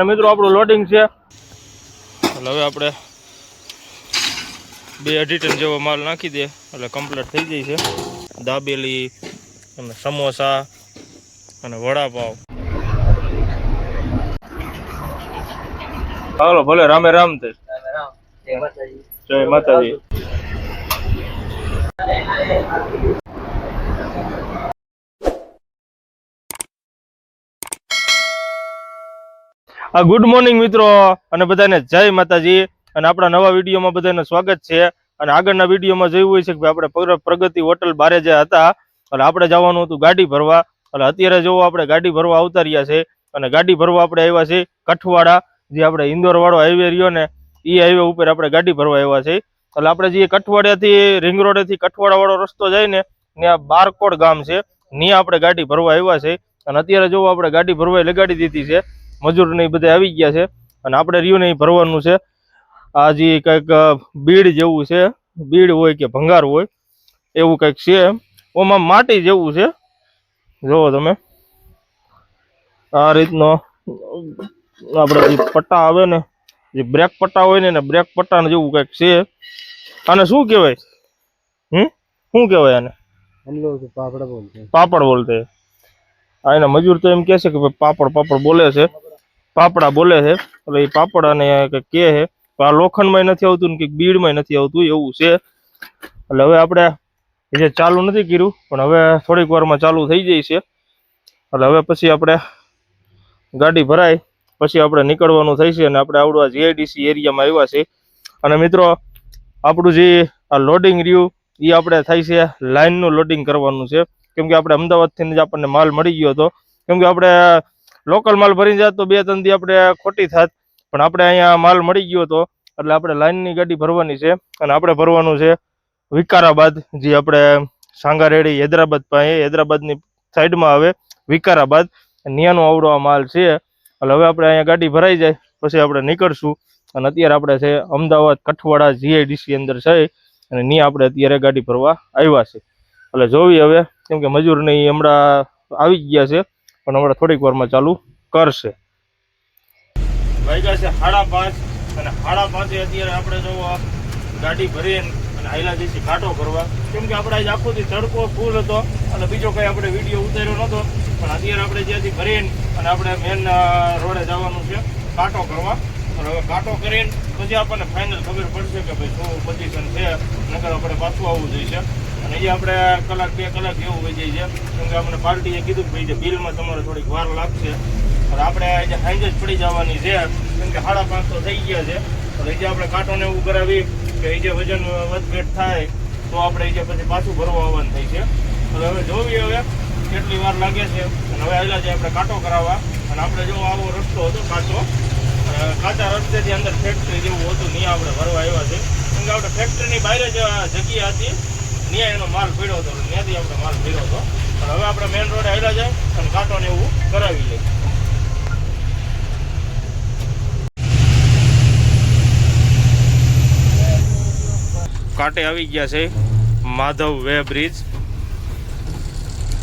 અને મિત્રો આપણું લોડિંગ છે. એટલે હવે આપણે બે અઢી ટન જેવો માલ નાખી દે. એટલે કમ્પ્લીટ થઈ જાય છે. દાબેલી અને સમોસા અને વડાપાવ. હાલો ભલે રામે રામ તે જય માતાજી. ગુડ મોર્નિંગ મિત્રો, અને બધાને જય માતાજી. અને આપણા નવા વિડીયોમાં બધાને સ્વાગત છે. અને આગળના વિડીયોમાં જોયું હોય છે કે આપણે પ્રગતિ હોટલ બારે જે હતા એટલે આપણે જવાનું હતું ગાડી ભરવા. એટલે અત્યારે જોવો આપણે ગાડી ભરવા આવતા રહ્યા છે, અને ગાડી ભરવા આપણે આવ્યા છે કઠવાડા, જે આપણે ઇન્દોર વાળો હાઈવે રહ્યો ને એ હાઈવે ઉપર આપણે ગાડી ભરવા આવ્યા છે. એટલે આપણે જે કઠવાડિયાથી રિંગ રોડેથી કઠવાડા વાળો રસ્તો જાય ને, ત્યાં બારકોડ ગામ છે. ત્યાં આપણે ગાડી ભરવા આવ્યા છે. અને અત્યારે જોવો આપણે ગાડી ભરવા લગાડી દીધી છે મજૂર ને બધા આવી ગયા છે. અને આપણે રહ્યું નહીં ભરવાનું છે. આ જે કંઈક બીડ જેવું છે. બીડ હોય કે ભંગાર હોય એવું કંઈક છે. ઓમાં માટી જેવું છે. જુઓ તમે. આ રીતનો આપણે જે પટ્ટા આવે ને જે બ્રેક પટ્ટા હોય ને બ્રેક પટ્ટા જેવું કંઈક છે. આને શું કહેવાય? હમ? શું કહેવાય આને? પાપડ બોલતે. પાપડ બોલતે. આ એના મજૂર તો એમ કહે છે કે પાપડ પાપડ બોલે છે. પાપડા બોલે છે. એટલે એ પાપડ અને કંઈક કહે છે આ લોખંડમાં નથી આવતું ને કંઈક બીડમાં નથી આવતું, એવું છે. એટલે હવે આપણે જે ચાલુ નથી કર્યું, પણ હવે થોડીક વારમાં ચાલુ થઈ જાય છે. એટલે હવે પછી આપણે ગાડી ભરાય, પછી આપણે નીકળવાનું થઈ છે અને આપણે આવડવા જીઆઈડીસી એરિયામાં આવ્યા છે. અને મિત્રો, આપણું જે આ લોડિંગ રહ્યું એ આપણે થાય છે લાઇનનું લોડિંગ કરવાનું છે. કેમ કે આપણે અમદાવાદથી જ આપણને માલ મળી ગયો હતો. કેમ કે આપણે લોકલ માલ ભરી જાત તો બે ત્રણ આપણે ખોટી થાત. પણ આપણે અહીંયા માલ મળી ગયો હતો એટલે આપણે લાઇનની ગાડી ભરવાની છે અને આપણે ભરવાનું છે વિકારાબાદ, જે આપણે સાંગારેડી હૈદરાબાદ પાસે, હૈદરાબાદની સાઈડમાં આવે વિકારાબાદ. ન્યાનો આવડો આ માલ છે. એટલે હવે આપણે અહીંયા ગાડી ભરાઈ જાય, પછી આપણે નીકળશું. અને અત્યારે આપણે છે અમદાવાદ, કઠવાડા, જીઆઈડીસી અંદર છે. અને ત્યાં આપણે અત્યારે ગાડી ભરવા આવ્યા છે. એટલે જોવી હવે, કેમ કે મજૂર નહીં હમણાં આવી ગયા છે. પણ હમણાં થોડીક વારમાં ચાલુ કરશે. વાગ્યા છે સાડા પાંચ, અને સાડા પાંચે અત્યારે આપણે જો ગાડી ભરીને અને હાઈલા જઈશું કરવા કેમ કે આપણે આજે તડકો ફૂલ હતો, અને બીજો કંઈ આપણે વીડિયો ઉતાર્યો નહોતો પણ અત્યારે આપણે જ્યાંથી ભરીને અને આપણે મેન રોડે જવાનું છે કાંટો કરવા અને હવે કાંટો કરીને પછી આપણને ફાઇનલ ખબર પડશે કે ભાઈ શું પોઝિશન છે, નકર આપણે પાછું આવવું જોઈશે અને એ આપણે કલાક બે કલાક એવું વહી જાય છે. કેમ કે આપણે પાર્ટીએ કીધું કે ભાઈ જે બિલમાં તમારે થોડીક વાર લાગશે. પણ આપણે આજે સાંજે જ પડી જવાની છે, કેમ કે સાડા પાંચ તો થઈ ગયા છે. એટલે જે આપણે કાંટોને એવું કરાવી કે એ જે વજન વધઘટ થાય, તો આપણે એ જે પછી પાછું ભરવા આવવાનું થાય છે. હવે હવે જોઈએ હવે કેટલી વાર લાગે છે. અને હવે આવેલા છે આપણે કાંટો કરાવવા. અને આપણે જો આવો રસ્તો હતો કાચો કાચા રસ્તેથી અંદર ફેક્ટરી જેવું હતું નહીં આપણે ભરવા આવ્યા છે. કેમ કે આપણે ફેક્ટરીની બહાર જ જગ્યા હતી. ત્યાં એનો માલ પડ્યો હતો ત્યાંથી આપણે માલ ભર્યો હતો. પણ હવે આપણે મેઇન રોડે આવેલા જાય અને કાંટો ને એવું કરાવી લઈએ. કાંટે આવી ગયા છે માધવ વે બ્રિજ.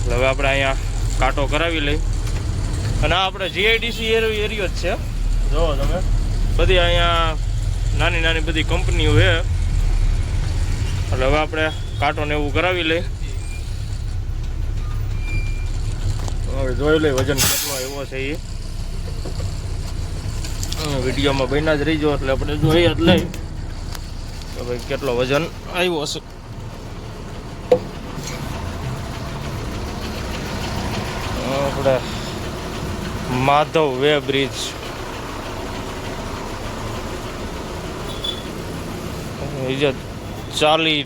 હવે આપણે અહીંયા કાંટો કરાવી લઈ અને આ આપણે જીઆઈડીસી એરિયો જ છે. જો તમે. બધી અહીંયા નાની નાની બધી કંપનીઓ છે. એટલે હવે આપણે કાંટો ને એવું કરાવી લઈ હવે જોઈ લે વજન કેટલો એવો છે એ વિડીયોમાં બન્યા જ રહીજો એટલે આપણે જોઈએ જ લઈ કે ભાઈ કેટલો વજન આવ્યો હશે આપણે માધવ વે બ્રિજ ચાલી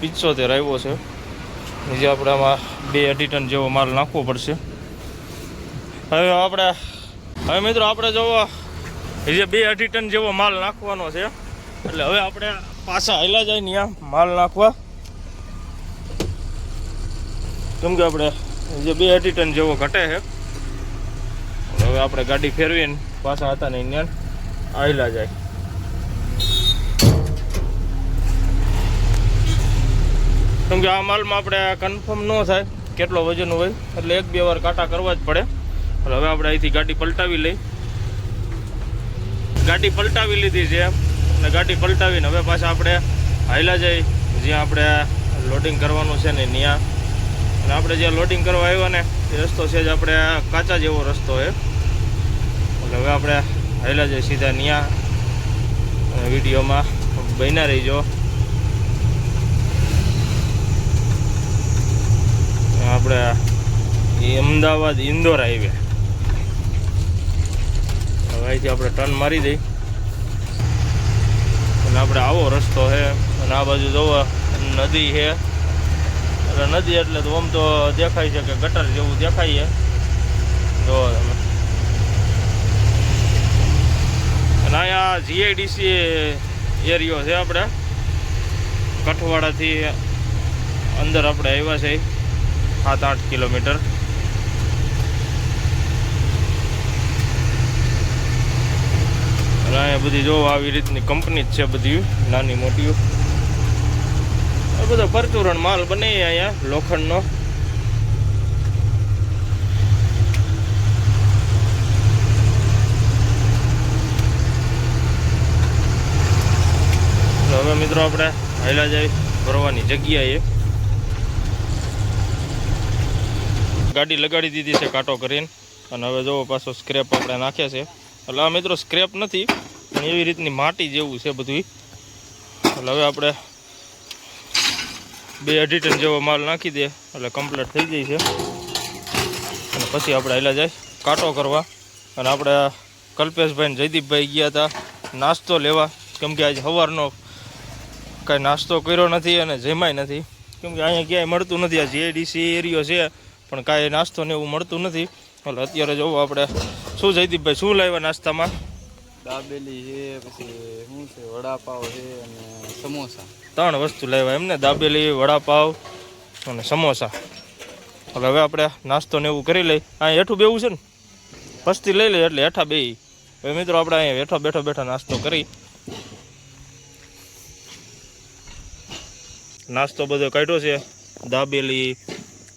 પિત્સોતેર આવ્યો છે. જે આપણે આમાં બે અઢી ટન જેવો માલ નાખવો પડશે. હવે આપણે, હવે મિત્રો આપણે જોવો જે બે અઢી ટન જેવો માલ નાખવાનો છે. એટલે હવે આપણે પાછા હાલ્યા જાય ને માલ નાખવા. કેમ કે આપણે જે બે અઢી ટન જેવો ઘટે છે. હવે આપણે ગાડી ફેરવીને પાછા હતા ને ત્યાં આવેલા જાય. કેમ કે આ માલમાં આપણે કન્ફર્મ ન થાય કેટલો વજન હોય, એટલે એક બે વાર કાંટા કરવા જ પડે. એટલે હવે આપણે અહીંથી ગાડી પલટાવી લઈ. ગાડી પલટાવી લીધી છે અને ગાડી પલટાવીને હવે પાછા આપણે હાઈલા જઈ, જ્યાં આપણે લોડિંગ કરવાનું છે ને ત્યાં અને આપણે જ્યાં લોડિંગ કરવા આવ્યા ને, એ રસ્તો છે જ આપણે કાચા જેવો રસ્તો છે. એટલે હવે આપણે હાઈલા જઈ સીધા ત્યાં વિડીયોમાં બન્યા રહીજો. આપણે અમદાવાદ ઇન્દોર હાઈવે. હવે અહીંથી આપણે ટર્ન મારી દઈ. અને આપણે આવો રસ્તો છે. અને આ બાજુ જવો, નદી છે. એટલે નદી એટલે તો આમ તો દેખાય છે કે ગટર જેવું દેખાય છે. જોવો તમે. અને અહીંયા જીઆઈડીસી એરિયો છે આપણે. કઠવાડાથી અંદર આપણે આવ્યા છે સાત આઠ કિલોમીટર. અને બધી જો આવી રીતની કંપની જ છે બધી, નાની મોટી બધો પરચુરણ માલ બને અહીંયા, લોખંડનો. હવે મિત્રો આપણે હાઈલા જાય ફરવાની જગ્યાએ. ગાડી લગાડી દીધી છે કાંટો કરીને. અને હવે જોવો પાછો સ્ક્રેપ આપણે નાખે છે. એટલે આ મિત્રો સ્ક્રેપ નથી, પણ એવી રીતની માટી જેવું છે બધું એટલે હવે આપણે બે અઢી ટન જેવો માલ નાખી દે, એટલે કમ્પ્લીટ થઈ જાય છે. અને પછી આપણે હાલ્યા જાય કાંટો કરવા. અને આપણે કલ્પેશભાઈ જયદીપભાઈ ગયા હતા નાસ્તો લેવા. કેમ કે આજે સવારનો કાંઈ નાસ્તો કર્યો નથી અને જમાય નથી. કેમ કે અહીંયા ક્યાંય મળતું નથી. આ જીઆઈડીસી એરિયો છે પણ કાંઈ નાસ્તો ને એવું મળતું નથી. એટલે અત્યારે જોવું આપણે શું જયદીપભાઈ શું લાવ્યા નાસ્તામાં? દાબેલી છે પછી શું છે વડાપાવ છે અને સમોસા. ત્રણ વસ્તુ લાવ્યા એમને દાબેલી વડાપાવ અને સમોસા. એટલે હવે આપણે નાસ્તો ને એવું કરી લઈ અહીંયા હેઠું બેવું છે ને? પસ્તી લઈ લઈએ એટલે હેઠા બે હવે મિત્રો આપણે અહીંયા હેઠો બેઠો બેઠો નાસ્તો કરી. નાસ્તો બધો કાઢ્યો છે. દાબેલી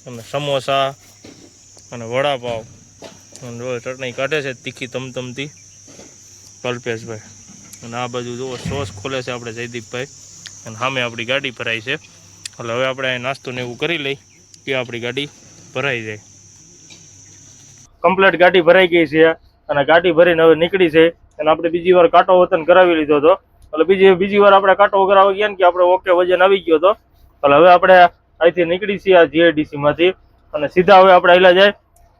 અને સમોસા અને વડાપાવ. અને જો ચટણી કાઢે છે તીખી તમતમતી કલ્પેશભાઈ. અને આ બાજુ જુઓ, સોસ ખોલે છે આપણે જયદીપભાઈ. અને સામે આપણી ગાડી ભરાઈ છે. એટલે હવે આપણે અહીં નાસ્તો ને એવું કરી લઈ કે આપણી ગાડી ભરાઈ જાય. કમ્પ્લેટ ગાડી ભરાઈ ગઈ છે અને ગાડી ભરીને હવે નીકળી છે. અને આપણે બીજી વાર કાંટો વતન કરાવી લીધો હતો. એટલે બીજી બીજી વાર આપણે કાંટો કરાવી ગયા ને કે આપણે ઓકે વજન આવી ગયો હતો. એટલે હવે આપણે અહીંથી નીકળી છીએ આ જીઆઈડીસી માંથી અને સીધા હવે આપણે આયલા જાય,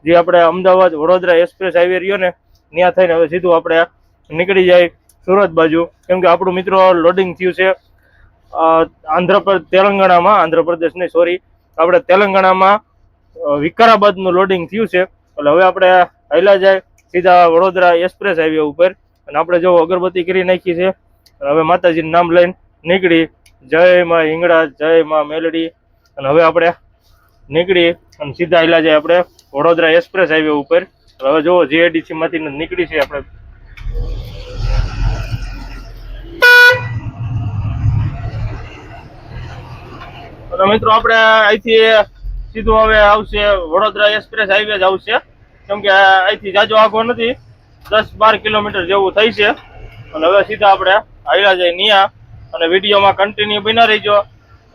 જે આપણે અમદાવાદ વડોદરા એક્સપ્રેસ હાઈવે રહ્યો ને, ત્યાં થઈને હવે સીધું આપણે નીકળી જાય સુરત બાજુ. કેમ કે આપણું મિત્રો લોડિંગ થયું છે આંધ્ર તેલંગાણામાં, આંધ્રપ્રદેશ નહીં, સોરી. આપણે તેલંગાણામાં વિકારાબાદનું લોડિંગ થયું છે. એટલે હવે આપણે હાઈલા જાય, સીધા વડોદરા એક્સપ્રેસ હાઈવે ઉપર. અને આપણે જો અગરબત્તી કરી નાખી છે, હવે માતાજીનું નામ લઈને નીકળી. જય માં હિંગળા જય માં મેલડી. અને હવે આપણે નીકળી અને સીધા હાઈલા જાય આપણે વડોદરા એક્સપ્રેસ હાઈવે ઉપર. હવે જુઓ જીઆઈડીસી માંથી નીકળી છે આપણે. અને મિત્રો, આપણે અહીંથી સીધું હવે આવશે વડોદરા એક્સપ્રેસ હાઈવે જ આવશે. કેમ કે અહીંથી જાજો આગો નથી. દસ બાર કિલોમીટર જેવું થઈ છે. અને હવે સીધા આપણે આવ્યા જાય નિયા. અને વિડીયોમાં કન્ટિન્યુ બના રહીજો.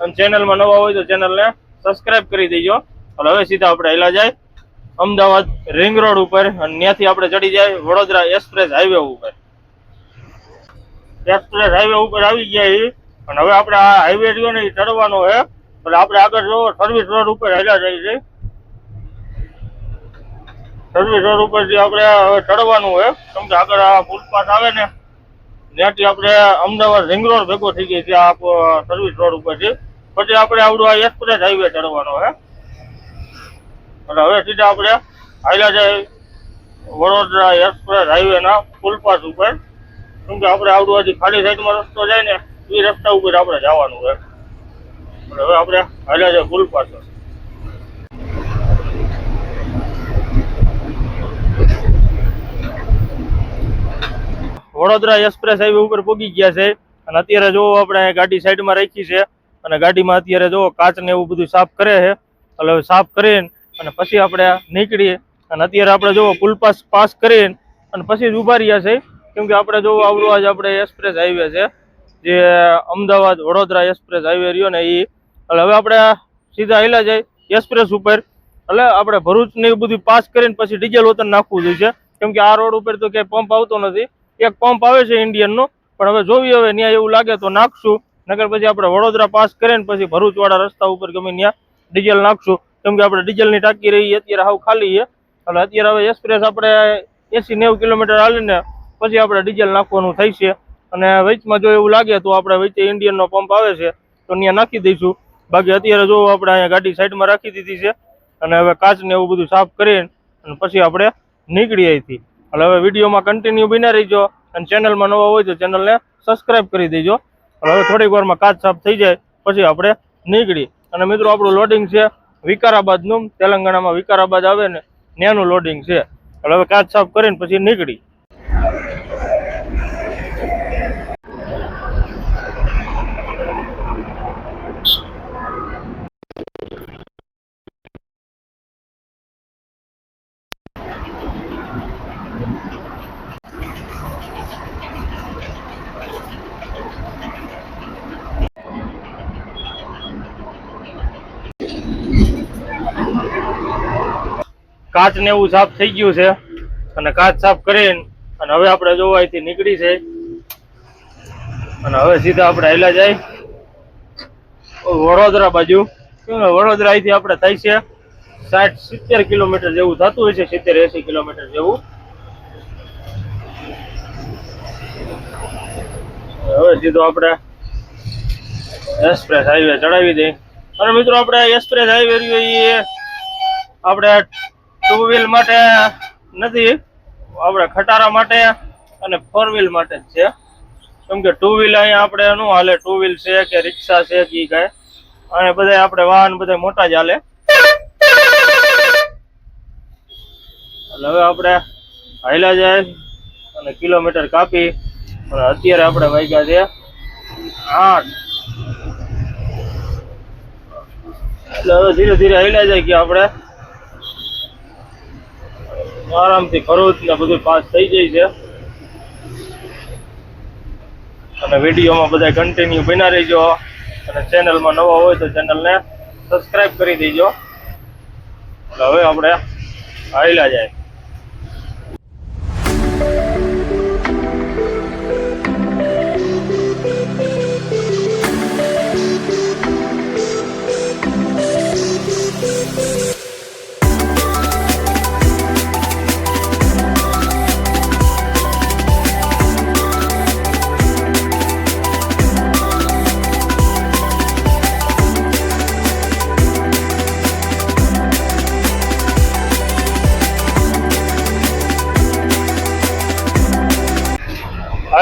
અને ચેનલમાં નવા હોય તો ચેનલને સબસ્ક્રાઇબ કરી દેજો. અને હવે સીધા આપણે હેલા જાય અમદાવાદ રિંગ રોડ ઉપર. અને ત્યાંથી આપણે ચડી જાય વડોદરા એક્સપ્રેસ હાઈવે ઉપર. એક્સપ્રેસ હાઈવે ઉપર આવી ગયા એ અને હવે આપણે આ હાઈવે રહ્યો ને એ ચડવાનો છે. એટલે આપણે આગળ જો સર્વિસ રોડ ઉપર હેલા જાય છે. સર્વિસ રોડ ઉપર જે આપણે હવે ચડવાનું હોય કેમ કે આગળ આ ફૂટપાથ આવે ને. ત્યાંથી આપણે અમદાવાદ રિંગ રોડ ભેગો થઈ ગઈ છે આ સર્વિસ રોડ ઉપરથી પછી આપણે આવડું એક્સપ્રેસ હાઈવે ચડવાનો હે. એટલે હવે સીધા આપણે હાલ્યા જાય વડોદરા એક્સપ્રેસ હાઈવે ના ફૂલપાથ ઉપર, કેમ કે આપણે આવડું ખાલી સાઈડમાં રસ્તો જાય ને, એ રસ્તા ઉપર આપણે જવાનું એટલે હવે આપણે હાલ્યા જાય ફૂલપાસ વડોદરા એક્સપ્રેસ હાઈવે ઉપર પહોંચી ગયા છે. અને અત્યારે જો આપણે ગાડી સાઈડમાં રાખી છે અને ગાડીમાં અત્યારે જો કાચ ને એવું બધું સાફ કરે છે, એટલે હવે સાફ કરીને અને પછી આપણે નીકળીએ. અને અત્યારે આપણે જો પુલ પાસ પાસ કરીને અને પછી જ ઊભા રહ્યા છે કેમકે આપણે જોવું આવડું આજ આપણે એક્સપ્રેસ હાઈવે છે, જે અમદાવાદ વડોદરા એક્સપ્રેસ હાઈવે રહ્યો ને એ એટલે હવે આપણે સીધા હેલા જાય એક્સપ્રેસ ઉપર. એટલે આપણે ભરૂચ ને એવું બધું પાસ કરીને પછી ડીઝલ વતન નાખવું જોઈએ કેમ કે આ રોડ ઉપર તો ક્યાંય પંપ આવતો નથી. એક પંપ આવે છે ઇન્ડિયનનો પણ હવે જોવી હવે ત્યાં એવું લાગે તો નાખશું. નકર પછી આપણે વડોદરા પાસ કરીને પછી ભરૂચ વાળા રસ્તા ઉપર ગમે ત્યાં ડીઝલ નાખશું. કેમ કે આપણે ડીઝલની ટાંકી રહી અત્યારે હાવ ખાલી છે. એટલે અત્યારે હવે એક્સપ્રેસ આપણે એસી નેવું કિલોમીટર હાલીને પછી આપણે ડીઝલ નાખવાનું થાય છે. અને વેચમાં જો એવું લાગે તો આપણે વચ્ચે ઇન્ડિયનનો પંપ આવે છે, તો ત્યાં નાખી દઈશું. બાકી અત્યારે જો આપણે અહીંયા ગાડી સાઈડમાં રાખી દીધી છે, અને હવે કાચને એવું બધું સાફ કરીને અને પછી આપણે નીકળી અહીંથી. એટલે હવે વિડીયોમાં કન્ટિન્યુ બિના રહીજો અને ચેનલમાં નવા હોય તો ચેનલને સબસ્ક્રાઇબ કરી દેજો. હવે થોડીક વારમાં કાચ સાફ થઈ જાય, પછી આપણે નીકળી. અને મિત્રો, આપણું લોડિંગ છે વિકારાબાદનું. તેલંગાણામાં વિકારાબાદ આવે ને, ત્યાંનું લોડિંગ છે. હવે કાચ સાફ કરીને પછી નીકળી. કાચ ને એવું સાફ થઈ ગયું છે. અને કાચ સાફ કરીને અને હવે આપણે જોવા અહીંથી નીકળી છે. અને હવે સીધા આપણે હેલા જાય. વડોદરા બાજુ. વડોદરા અહીંથી આપણે થાય છે સાઠ સિત્તેર કિલોમીટર જેવું થતું હોય છે, સિત્તેર એસી કિલોમીટર જેવું. હવે સીધો આપણે એક્સપ્રેસ હાઈવે ચડાવી દઈએ. અને મિત્રો, આપણે એક્સપ્રેસ હાઈવે રહ્યો એ આપણે ટુ વ્હીલ માટે નથી, આપણે ખટારા માટે અને ફોર વ્હીલ માટે જ છે. કેમ કે ટુ વ્હીલ અહીંયા આપણે શું હાલે ટુ વ્હીલ છે કે રિક્ષા છે કે કાંઈ. અને બધા આપણે વાહન બધા મોટા જ હાલે. એટલે હવે આપણે હાઈલા જાય અને કિલોમીટર કાપી. અને અત્યારે આપણે વાગ્યા છે આઠ. એટલે હવે ધીરે ધીરે હાલ્યા જાય કે આપણે આરામથી ભરૂચ ને બધું પાસ થઈ જાય છે. અને વિડીયોમાં બધા કન્ટિન્યુ બના રહેજો. અને ચેનલમાં નવા હોય તો ચેનલને સબસ્ક્રાઈબ કરી દેજો. હવે આપણે આવેલા જાય.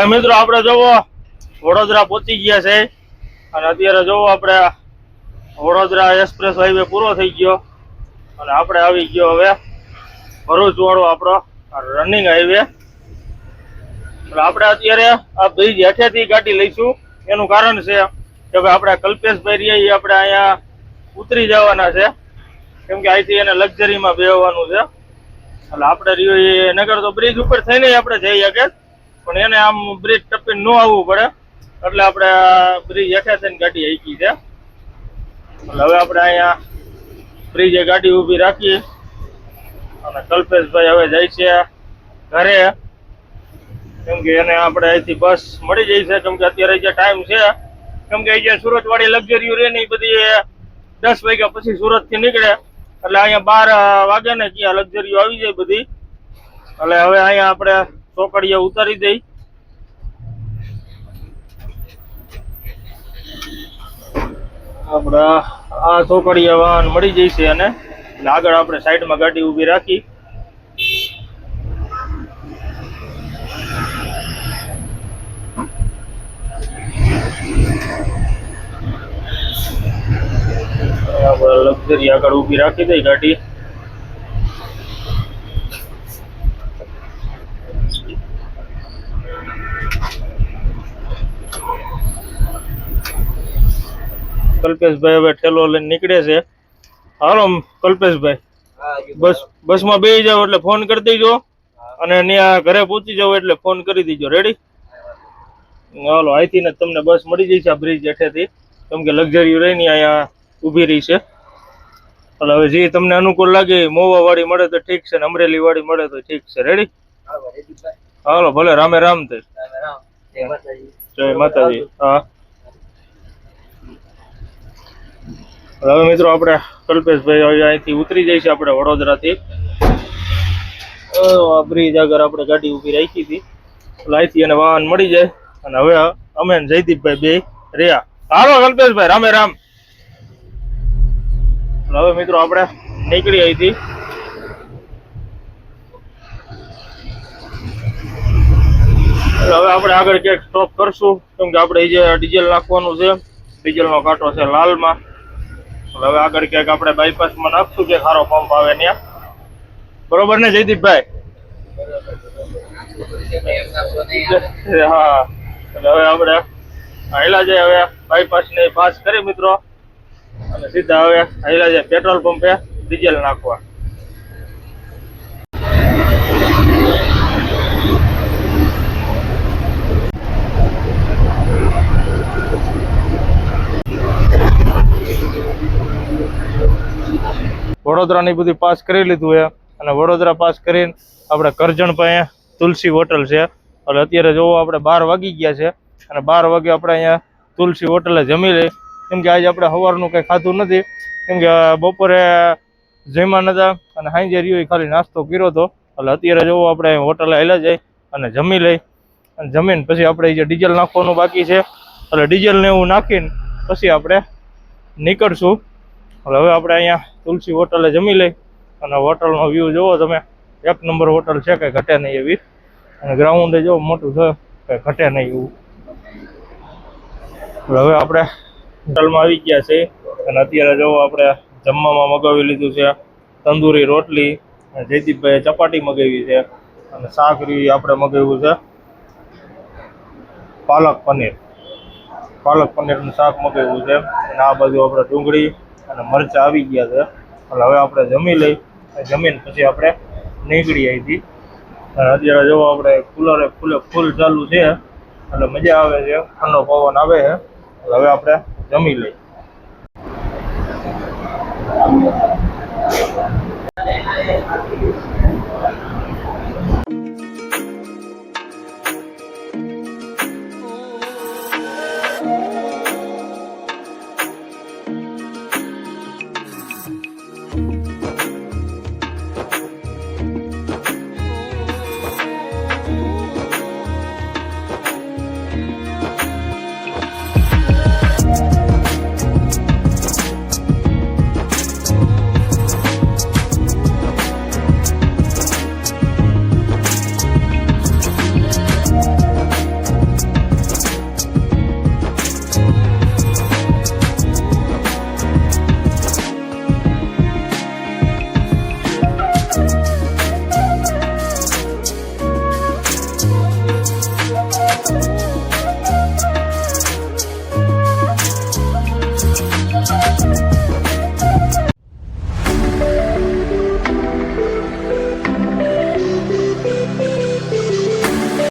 મિત્રો આપણે જોવો, વડોદરા પહોંચી ગયા છે. અને અત્યારે જોવો આપણે, વડોદરા એક્સપ્રેસ હાઈવે પૂરો થઈ ગયો. અને આપણે આવી ગયો હવે ભરૂચ વાળો આપણો રનિંગ હાઈવે આપણે અત્યારે આ બ્રિજ હેઠેથી ગાડી લઈશું. એનું કારણ છે કે ભાઈ આપણે કલ્પેશભાઈ રહીએ આપણે અહીંયા ઉતરી જવાના છે. કેમ કે અહીંથી એને લક્ઝરીમાં બેહવાનું છે. એટલે આપણે રહ્યો નગર તો બ્રિજ ઉપર થઈને આપણે જઈએ શકીએ પણ એને આમ બ્રિજ ટપીને ન આવવું પડે. એટલે આપણે બ્રિજ હેઠે થઈને ગાડી હાકી છે. એટલે હવે આપણે અહીંયા બ્રિજે ગાડી ઊભી રાખી અને કલ્પેશભાઈ હવે જાય છે ઘરે. કેમ કે એને આપણે અહીંથી બસ મળી જાય છે. કેમ કે અત્યારે જે ટાઈમ છે. કેમ કે જે સુરત વાળી લક્ઝરીઓ રહે ને એ બધી દસ વાગ્યા પછી સુરતથી નીકળે. એટલે અહીંયા બાર વાગે ને ત્યાં લક્ઝરીઓ આવી જાય બધી. એટલે હવે અહીંયા આપણે ચોકડીએ ઉતારી દઈ. આપણા આ ચોકડીએ વાહન મળી જશે અને આગળ આપણે સાઈડમાં ગાડી ઊભી રાખી. લક્ઝરી આગળ ઊભી રાખી દઈ ગાડી. કલ્પેશભાઈ હવે ઠેલો લઈને નીકળે છે. હાલો કલ્પેશભાઈ. બસ બસમાં બે જાવ એટલે ફોન કરી દેજો. અને ત્યાં ઘરે પહોંચી જાવ એટલે ફોન કરી દેજો. રેડી હાલો અહીંથી ને તમને બસ મળી જશે આ બ્રિજ હેઠેથી. કેમ કે લક્ઝરી રહીને અહીંયા ઊભી રહી છે. એટલે હવે જે તમને અનુકૂળ લાગે મોવા વાળી મળે તો ઠીક છે ને અમરેલી વાળી મળે તો ઠીક છે. રેડી હાલો ભલે રામે રામ થઈ. જય માતાજી. હા. હવે મિત્રો આપણે કલ્પેશભાઈ અહીંથી ઉતરી જઈશું આપણે વડોદરાથી. બ્રિજ આગળ આપણે ગાડી ઊભી રાખી હતી. અહીંથી એને વાહન મળી જાય. અને હવે અમે ને જયદીપભાઈ બે રહ્યા. હાલો કલ્પેશભાઈ, રામે રામ. હવે મિત્રો આપણે નીકળી અહીંથી. હવે આપણે આગળ ક્યાંક સ્ટોપ કરશું. કેમ કે આપણે ડીઝલ નાખવાનું છે ડીઝલનો કાંટો છે લાલમાં. હવે આગળ ક્યાંક આપણે બાયપાસમાં નાખશું કે સારો પંપ આવે ત્યાં બરોબર ને, જયદીપભાઈ? હા. એટલે હવે આપણે હાઈલા જાય હવે બાયપાસ ને પાસ કરી મિત્રો. અને સીધા હવે હાઈલા જાય પેટ્રોલ પંપે ડીઝલ નાખવા. વડોદરાની બધી પાસ કરી લીધું છે. અને વડોદરા પાસ કરીને આપણે કરજણ પાસે તુલસી હોટલ છે. એટલે અત્યારે જોવો આપણે બાર વાગી ગયા છે. અને બાર વાગે આપણે અહીંયા તુલસી હોટલે જમી લઈ કેમ કે આજે આપણે સવારનું કંઈ ખાધું નથી. કેમ કે બપોરે જમ્યા નતા અને સાંજે રહ્યો ખાલી નાસ્તો કર્યો હતો. એટલે અત્યારે જોવો આપણે હોટલે આવેલા જાય અને જમી લઈ અને જમીને પછી આપણે જે ડીઝલ નાખવાનું બાકી છે. એટલે ડીઝલને એવું નાખીને પછી આપણે નીકળશું. એટલે હવે આપણે અહીંયા તુલસી હોટલે જમી લઈ અને હોટલનો વ્યૂ જોવો તમે. એક નંબર હોટલ છે કે ઘટે નહીં એવી. અને ગ્રાઉન્ડ જો મોટું છે કે ઘટે નહીં એવું. હવે આપણે હોટલમાં આવી ગયા છે અને અત્યારે જો આપણે જમવામાં મગાવી લીધું છે, તંદૂરી રોટલી અને જયદીપભાઈએ ચપાટી મગાવી છે. અને રહ્યું આપણે મગાવ્યું છે, પાલક પનીર. પાલક પનીરનું શાક મગાવ્યું છે. અને આ બાજુ આપણે ડુંગળી અને મરચાં આવી ગયા છે. એટલે હવે આપણે જમી લઈ જમીન પછી આપણે નીકળી અહીંથી અત્યારે જો આપણે કુલરે ફૂલે ફૂલ ચાલુ છે, એટલે મજા આવે છે, ઠંડો પવન આવે છે. એટલે હવે આપણે જમી લઈ.